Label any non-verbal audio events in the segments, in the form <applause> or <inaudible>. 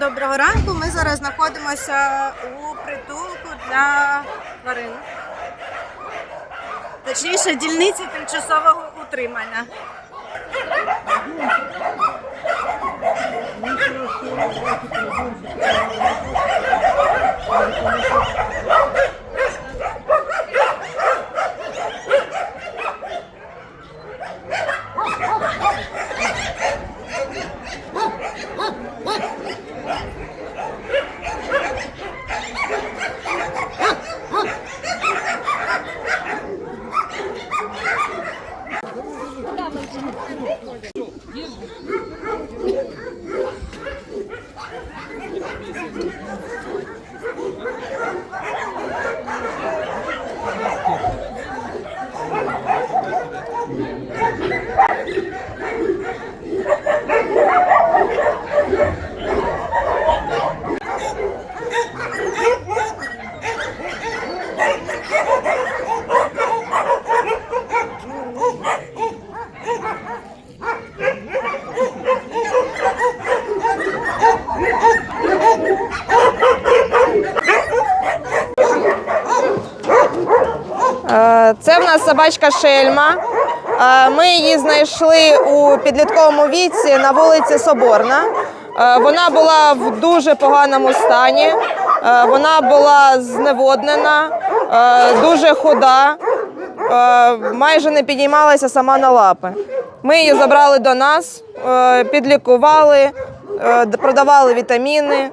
доброго ранку. Ми зараз знаходимося у притулку для тварин. Точніше, дільниці тимчасового утримання. Нас собачка Шельма. Е, Ми її знайшли у підлітковому віці на вулиці Соборна. Е, Вона була в дуже поганому стані. Е, Вона була зневоднена, дуже худа, майже не підіймалася сама на лапи. Ми її забрали до нас, підлікували, продавали вітаміни,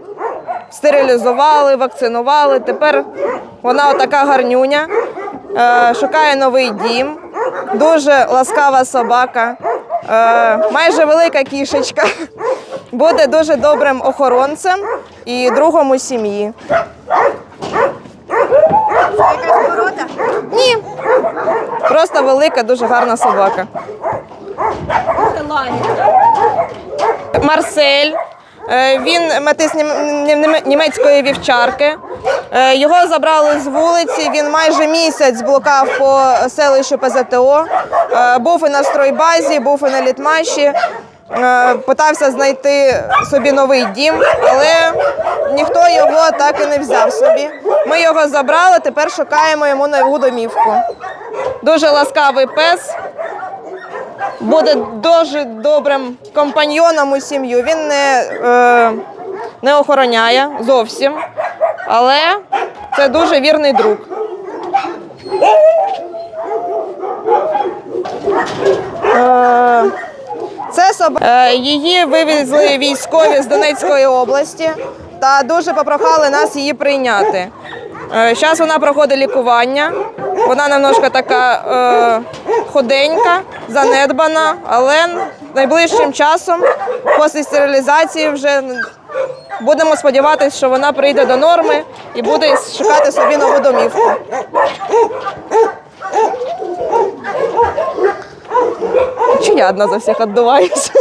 стерилізували, вакцинували. Тепер вона отака гарнюня, шукає новий дім. Дуже ласкава собака, е, майже велика кішечка. Буде дуже добрим охоронцем і другом у сім'ї. Якась порода. Ні. Просто велика, дуже гарна собака. Марсель. Е, Він метис нім- нім- німецької вівчарки. Е, Його забрали з вулиці. Він майже місяць блукав по селищу ПЗТО. Е, Був і на стройбазі, був і на літмаші. Питався знайти собі новий дім, але ніхто його так і не взяв собі. Ми його забрали, тепер шукаємо йому нову домівку. Дуже ласкавий пес. Буде дуже добрим компаньйоном у сім'ю. Він не, е, не охороняє зовсім, але це дуже вірний друг. Е, це соб... е, її вивезли військові з Донецької області та дуже попрохали нас її прийняти. Зараз вона проходить лікування. Вона немножко така е, худенька, занедбана, але найближчим часом, після стерилізації, вже будемо сподіватися, що вона прийде до норми і буде шукати собі нову домівку. Чи я одна за всіх віддуваюся?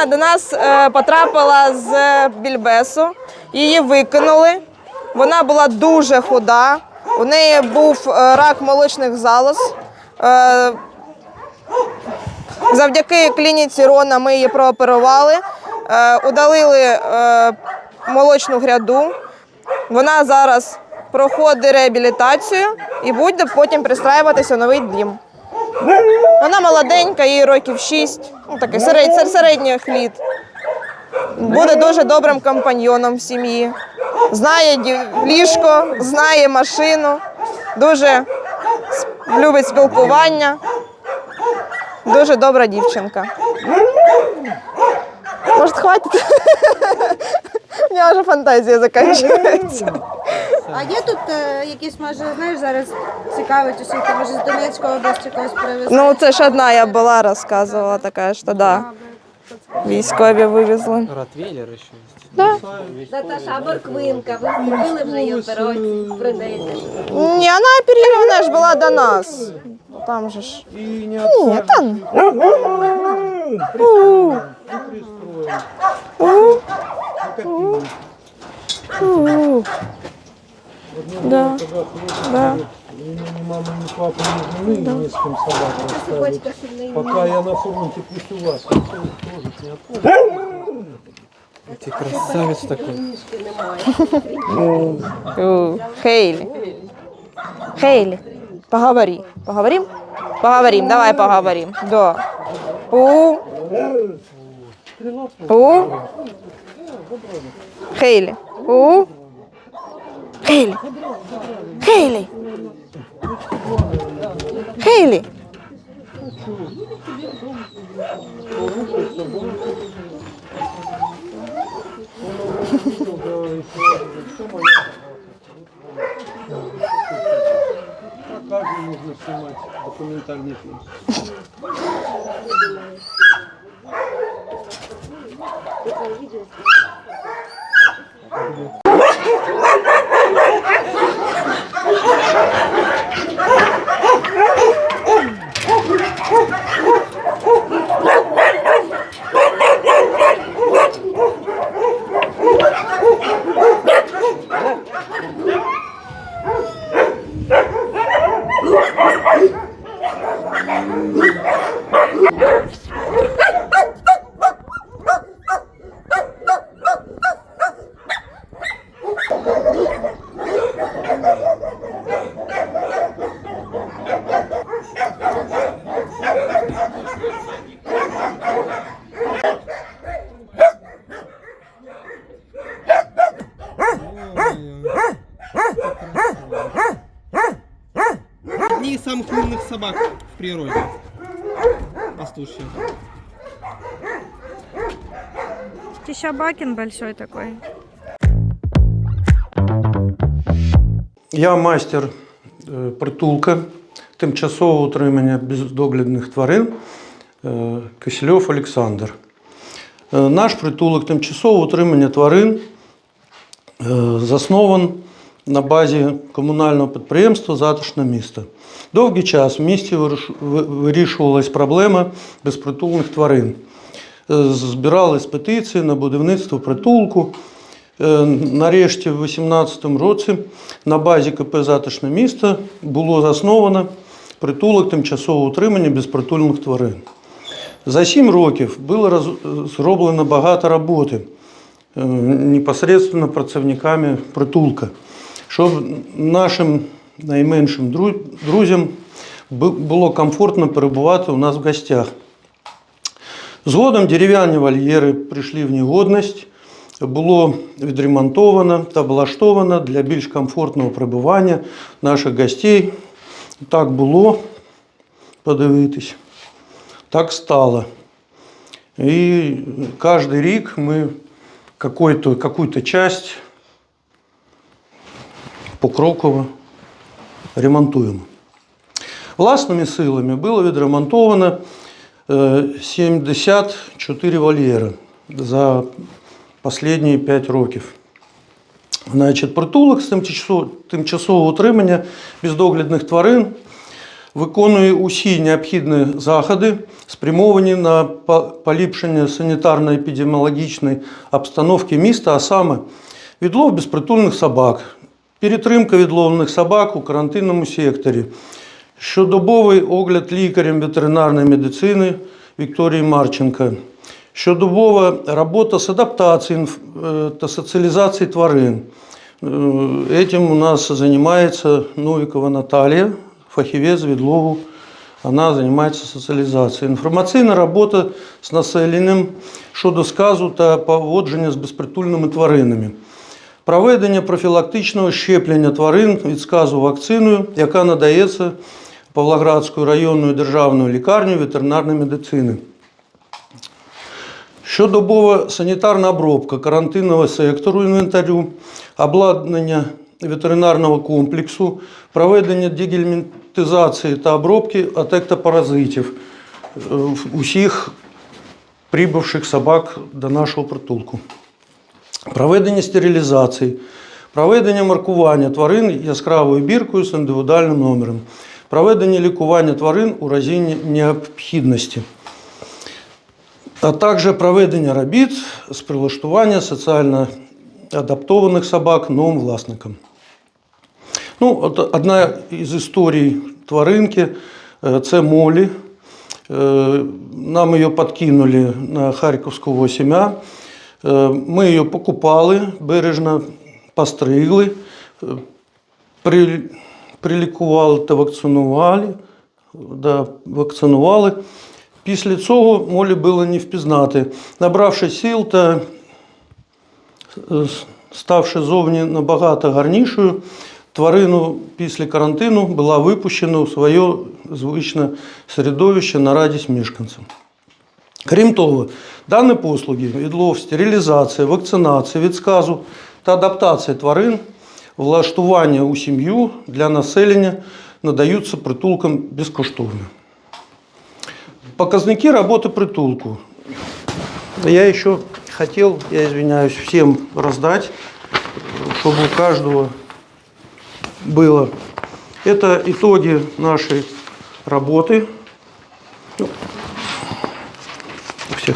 Гарнюня до нас е, потрапила з більбесу. Її викинули. Вона була дуже худа. У неї був е, рак молочних залоз. Е, Завдяки клініці Рона ми її прооперували, е, удалили е, молочну гряду. Вона зараз проходить реабілітацію і буде потім пристраюватися новий дім. Вона молоденька, їй років 6, ну, такий серед, сер- середніх літ. Буде дуже добрим компаньйоном в сім'ї. Знає ліжко, знає машину, дуже любить спілкування. Дуже добра дівчинка. Може, хватить? <laughs> У мене вже фантазія закінчується. <laughs> А є тут е, якісь, може, знаєш, зараз цікавить усіх, ти, може, з Донецької області когось привезли? Ну, це ж одна я була, розказувала така, що да, військові вивезли. Ротвейлер еще есть. Да. Наташа Борквинка, ви зробили вже її операцію, прийдете. Ні, вона оперирована ж була до нас. Там же ж. И не Ні, там. У. У. Да. Да. Ни мама, ни папа, ни жены не с кем собак оставить. Пока я на фронте, пусть у вас. Их трогать не отходит. Ти красавець такий. Хейлі. Хейлі. Поговори. Поговорим? Поговорим. Давай поговорим. Да. У. У. Хейлі. У. Хейлі. Хейлі. Хейлі. А каждый нужно снимать документальный фильм. Одни из природе. Пастушьи. Тищабакин большой такой. Я майстер е, притулка тимчасового утримання бездоглядних тварин е, Кисельов Олександр. Е, Наш притулок тимчасового утримання тварин заснований на базі комунального підприємства Затишне місто. Довгий час в місті виріш- вирішувалась проблема безпритульних тварин. Е, Збирались петиції на будівництво притулку. Е, Нарешті, в 2018 році на базі КП Затишне місто було засновано притулок тимчасового утримання безпритульних тварин. За сім років було зроблено багато роботи е, непосредственно працівниками притулка, щоб нашим найменшим дру- друзям бу- було комфортно перебувати у нас в гостях. Згодом дерев'яні вольєри прийшли в негодність, було відремонтовано та облаштовано для більш комфортного перебування наших гостей. Так було, подивитись, так стало. І кожен рік ми какой-то, какую-то часть покроково ремонтуємо. Власними силами було відремонтовано е, 74 вольєри за останні 5 років. Значить, притулок з тимчасо- тимчасового утримання бездоглядних тварин виконує усі необхідні заходи, спрямовані на по- поліпшення санітарно-епідеміологічної обстановки міста, а саме відлов безпритульних собак, перетримка відловлених собак у карантинному секторі, щодобовий огляд лікарем ветеринарної медицини Вікторії Марченко, щодобова робота з адаптації е, та соціалізації тварин. Е, Этим у нас занимается Новикова Наталья, фахівець відлову. Вона займається соціалізацією. Інформаційна робота з населенням щодо сказу та поводження з безпритульними тваринами. Проведення профілактичного щеплення тварин від сказу вакциною, яка надається Павлоградською районною державною лікарнею ветеринарної медицини. Щодобова санітарна обробка карантинного сектору інвентарю, обладнання ветеринарного комплексу, проведення дегельмінтизації та обробки від ектопаразитів е, усіх прибувших собак до нашого притулку. Проведення стерилізації, проведення маркування тварин яскравою біркою з індивідуальним номером, проведення лікування тварин у разі необхідності а також проведення робіт з прилаштування соціально адаптованих собак новим власникам. Ну, от одна із історій тваринки е, це Молі. Е, Нам її підкинули на Харківську 8А. Е, Ми її покупали, бережно постригли, е, при, прилікували та вакцинували. Да, вакцинували. Після цього Молі було не впізнати. Набравши сил та е, ставши зовні набагато гарнішою, тварину після карантину була випущена у своє звичне середовище на радість мешканцям. Крім того, дані послуги відлов, стерилізація, вакцинація від сказу та адаптація тварин, влаштування у сім'ю для населення надаються притулкам безкоштовно. Показники работы притулку. Я еще хотел, я извиняюсь, всем раздать, чтобы у каждого было. Это итоги нашей работы.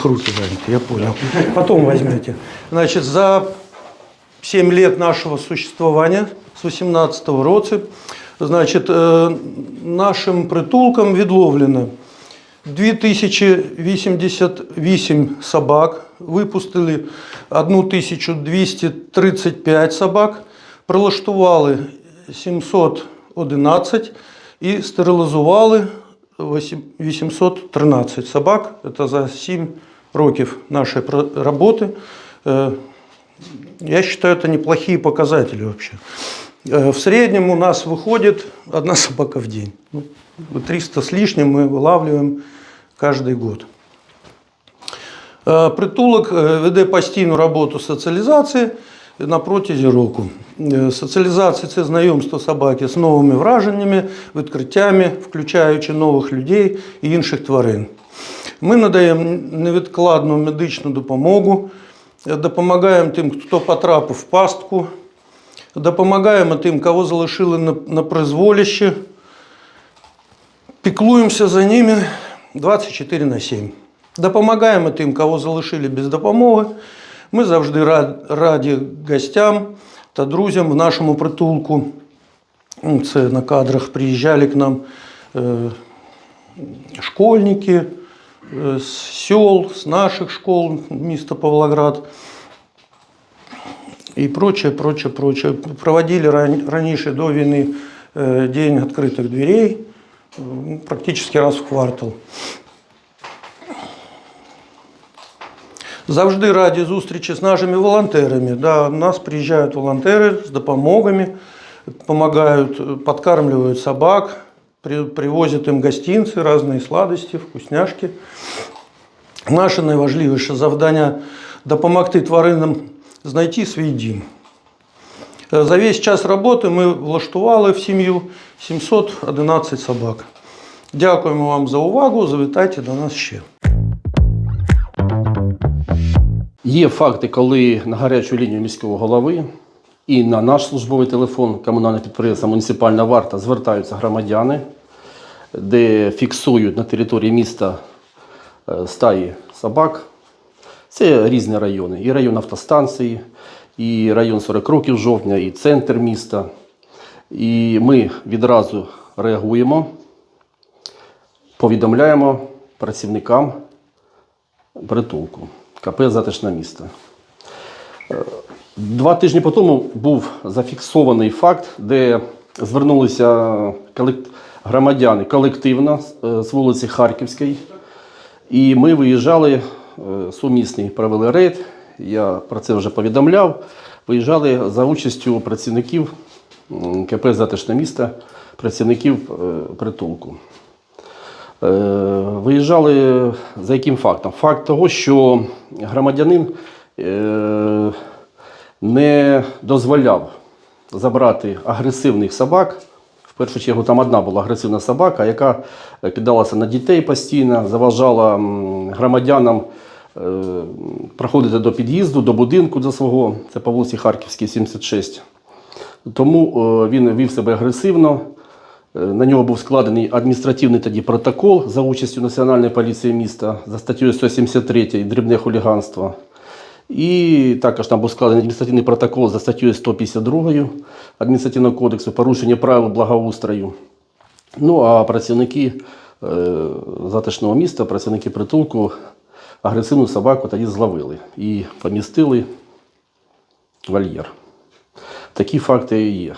Ну, руки заняты, я понял. Потом возьмете. Значит, за 7 лет нашего существования, с 18 році, значит, э, нашим притулкам відловлено 2088 собак, випустили 1235 собак, прилаштували 711 і стерилізували 813 собак. Це за 7 років нашої пр- роботи. Е, Я считаю, это неплохие показатели вообще. Э, В среднем у нас выходит одна <laughs> собака в день. Ну, 300 с лишним мы вылавливаем каждый год. Е, Притулок е, веде постійну роботу соціалізації На протязі року. Е, Соціалізація це знайомство собаки з новими враженнями, відкриттями, включаючи нових людей і інших тварин. Ми надаємо невідкладну медичну допомогу, е, допомагаємо тим, хто потрапив в пастку, допомагаємо тим, кого залишили на, на піклуємося за ними 24 на 7. Допомагаємо тим, кого залишили без допомоги. Ми завжди рад- раді гостям та друзям в нашому притулку. Ну, Це на кадрах приїжджали к нам е, школьники е, з сел, з наших школ міста Павлоград. І прочее, прочее, прочее. Проводили ран- раніше до війни е, День відкритих дверей е, практично раз в квартал. Завжди раді зустрічі з нашими волонтерами. Да, у нас приїжджають волонтери з допомогами, допомагають, підкармлюють собак, при- привозять їм гостинці, різні сладості, вкусняшки. Наше найважливіше завдання допомогти тваринам знайти свій дім. Е, За весь час роботи ми влаштували в сім'ю 711 собак. Дякуємо вам за увагу. Завітайте до нас ще. Є факти, коли на гарячу лінію міського голови і на наш службовий телефон комунальне підприємство Муніципальна варта звертаються громадяни, де фіксують на території міста е, стаї собак. Це різні райони. І район автостанції, і район 40 років жовтня, і центр міста. І ми відразу реагуємо, повідомляємо працівникам притулку КП Затишне місто. Е, Два тижні по тому був зафіксований факт, де звернулися громадяни колективно е, з вулиці Харківської. І ми виїжджали е, сумісний, провели рейд. Я про це вже повідомляв. Виїжджали за участю працівників КП Затишне місто, працівників притулку. Е, Виїжджали за яким фактом? Факт того, що громадянин е, не дозволяв забрати агресивних собак. В першу чергу там одна була агресивна собака, яка кидалася на дітей постійно, заважала громадянам е, проходити до під'їзду, до будинку до свого. Це по вулиці Харківській, 76. Тому він вів себе агресивно. Е, На нього був складений адміністративний тоді протокол за участю Національної поліції міста за статтею 173 дрібне хуліганство. І також там був складений адміністративний протокол за статтею 152 адміністративного кодексу порушення правил благоустрою. Ну а працівники е, затишного міста, працівники притулку, агресивну собаку тоді зловили і помістили вольєр. Такі факти і є.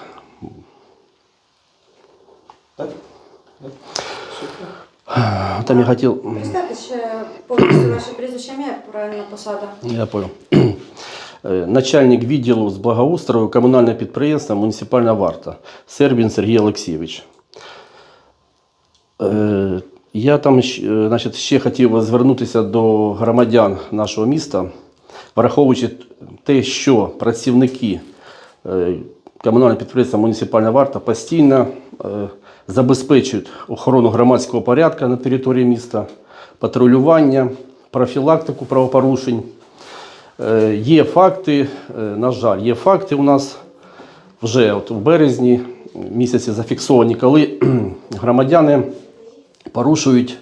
Там я хотів. Представте ще ваше прізвище ім'я, правильна посада. Я понял. Е, Начальник відділу з благоустрою комунального підприємства Муніципальна варта Сербін Сергій Олексійович. Е, Я там значить, ще хотів звернутися до громадян нашого міста, враховуючи те, що працівники комунального підприємства Муніципальна варта постійно забезпечують охорону громадського порядку на території міста, патрулювання, профілактику правопорушень. Е, Є факти, е, на жаль, є факти у нас вже от в березні місяці зафіксовані, коли громадяни порушують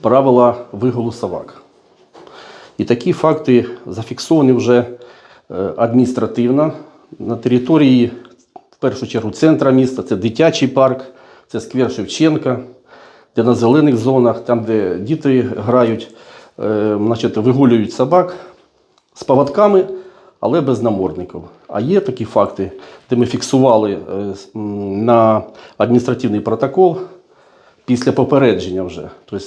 правила вигулу собак. І такі факти зафіксовані вже е, адміністративно на території, в першу чергу, центра міста, це дитячий парк, це сквер Шевченка, де на зелених зонах, там, де діти грають, е, значить, вигулюють собак з поводками, але без намордників. А є такі факти, де ми фіксували е, на адміністративний протокол після попередження вже. Тобто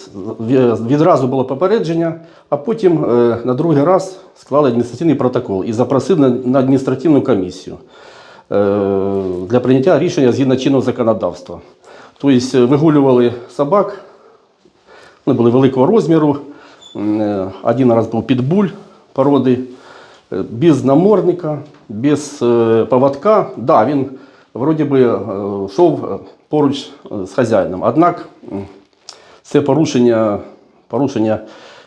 відразу було попередження, а потім е, на другий раз склали адміністративний протокол і запросили на- адміністративну комісію для прийняття рішення згідно чинного законодавства. Тобто е, вигулювали собак, вони були великого розміру. Е, Один раз був підбуль породи, е, без намордника, без поводка. Да, він вроді би йшов поруч з хазяїном. Однак це порушення, порушення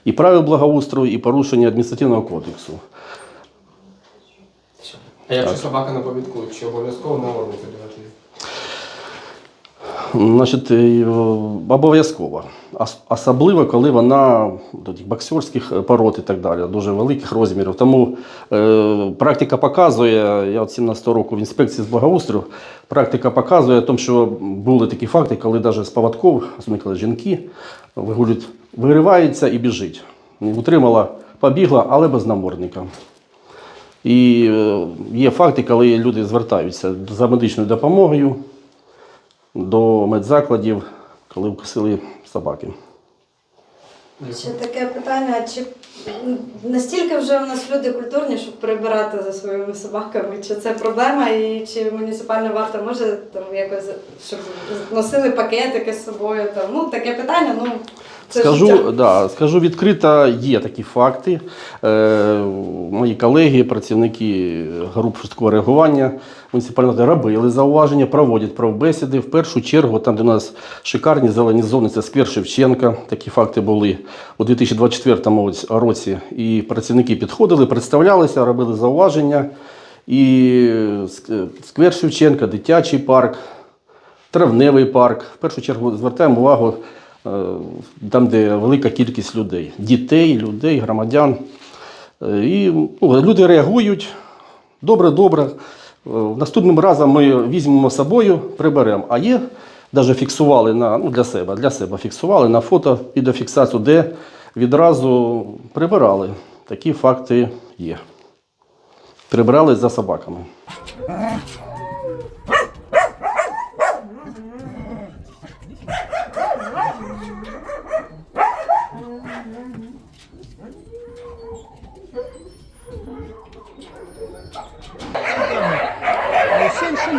і правил благоустрою, і порушення адміністративного кодексу. А якщо собака на повідку, чи обов'язково на орбіті держати? Значить, е, обов'язково. Особливо, коли вона боксерських е, пород і так далі, дуже великих розмірів. Тому е, практика показує, я от 17 року в інспекції з благоустрою, практика показує, тому, що були такі факти, коли навіть з поводков, коли жінки, вигулюють, вириваються і біжить. Утримала, побігла, але без намордника. І е, є факти, коли люди звертаються за медичною допомогою до медзакладів, коли вкусили собаки. Ще таке питання, чи настільки вже у нас люди культурні, щоб прибирати за своїми собаками? Чи це проблема, і чи муніципальна варта може там якось щоб носили пакетики з собою? Там ну таке питання, ну Скажу, життя. да, скажу відкрито, є такі факти. Е, мої колеги, працівники груп швидкого реагування муніципальної робили зауваження, проводять правбесіди. В першу чергу, там, де у нас шикарні зелені зони, це сквер Шевченка. Такі факти були у 2024 році. І працівники підходили, представлялися, робили зауваження. І сквер Шевченка, дитячий парк, травневий парк. В першу чергу звертаємо увагу там, де велика кількість людей, дітей, людей, громадян. Е, І ну, люди реагують. Добре, добре. Е, Наступним разом ми візьмемо з собою, приберемо. А є, навіть фіксували на, ну, для себе, для себе фіксували на фото відеофіксацію, де відразу прибирали. Такі факти є. Прибирали за собаками.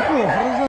Porra,